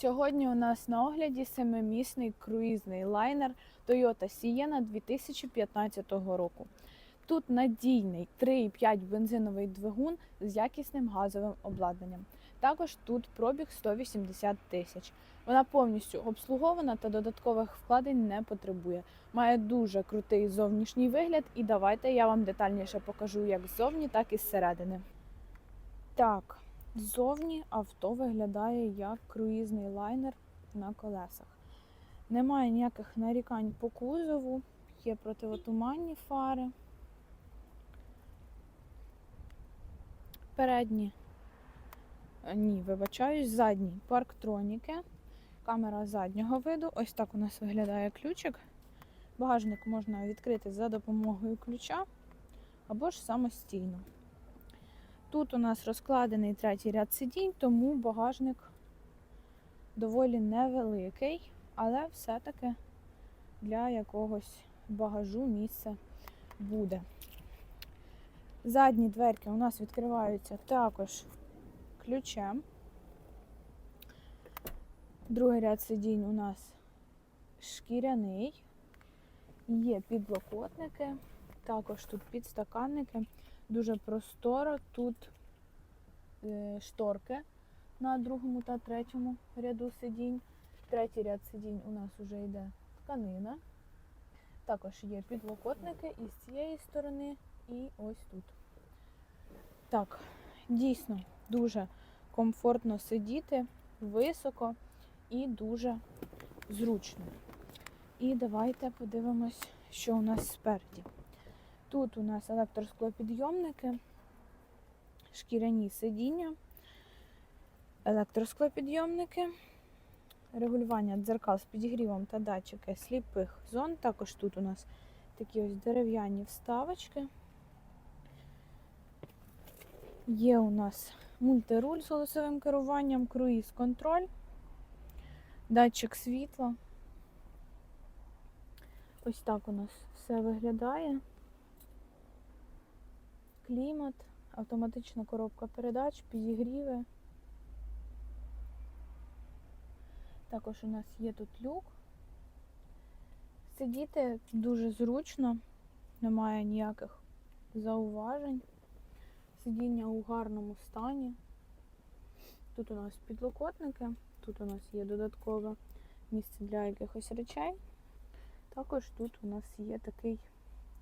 Сьогодні у нас на огляді семимісний круїзний лайнер Toyota Sienna 2015 року. Тут надійний 3,5 бензиновий двигун з якісним газовим обладнанням. Також тут пробіг 180 тисяч. Вона повністю обслугована та додаткових вкладень не потребує. Має дуже крутий зовнішній вигляд, і давайте я вам детальніше покажу як ззовні, так і зсередини. Так, Ззовні авто виглядає як круїзний лайнер на колесах. Немає ніяких нарікань по кузову, є противотуманні фари. Передні, е, ні, вибачаюсь, задні парктроніки, камера заднього виду. Ось так у нас виглядає ключик. Багажник можна відкрити за допомогою ключа або ж самостійно. Тут у нас розкладений третій ряд сидінь, тому багажник доволі невеликий, але все-таки для якогось багажу місце буде. Задні дверки у нас відкриваються також ключем. Другий ряд сидінь у нас шкіряний, є підлокотники, також тут підстаканники. Дуже просторо. Тут е, шторки на другому та третьому ряду сидінь. Третій ряд сидінь у нас вже йде тканина. Також є підлокотники і з цієї сторони, і ось тут. Так, дійсно дуже комфортно сидіти, високо і дуже зручно. І давайте подивимось, що у нас спереді. Тут у нас електросклопідйомники, шкіряні сидіння, електросклопідйомники, регулювання дзеркал з підігрівом та датчики сліпих зон. Також тут у нас такі ось дерев'яні вставочки. Є у нас мультируль з голосовим керуванням, круїз-контроль, датчик світла. Ось так у нас все виглядає клімат, автоматична коробка передач, підігріви. Також у нас є тут люк. Сидіти дуже зручно, немає ніяких зауважень. Сидіння у гарному стані. Тут у нас підлокотники, тут у нас є додаткове місце для якихось речей. Також тут у нас є такий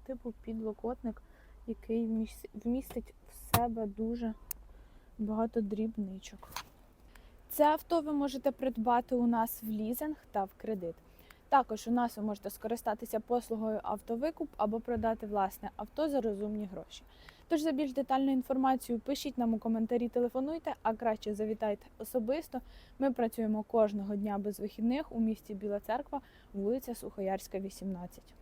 типу підлокотник який вмістить в себе дуже багато дрібничок. Це авто ви можете придбати у нас в лізинг та в кредит. Також у нас ви можете скористатися послугою автовикуп або продати власне авто за розумні гроші. Тож за більш детальну інформацію пишіть нам у коментарі, телефонуйте, а краще завітайте особисто. Ми працюємо кожного дня без вихідних у місті Біла Церква, вулиця Сухоярська, 18.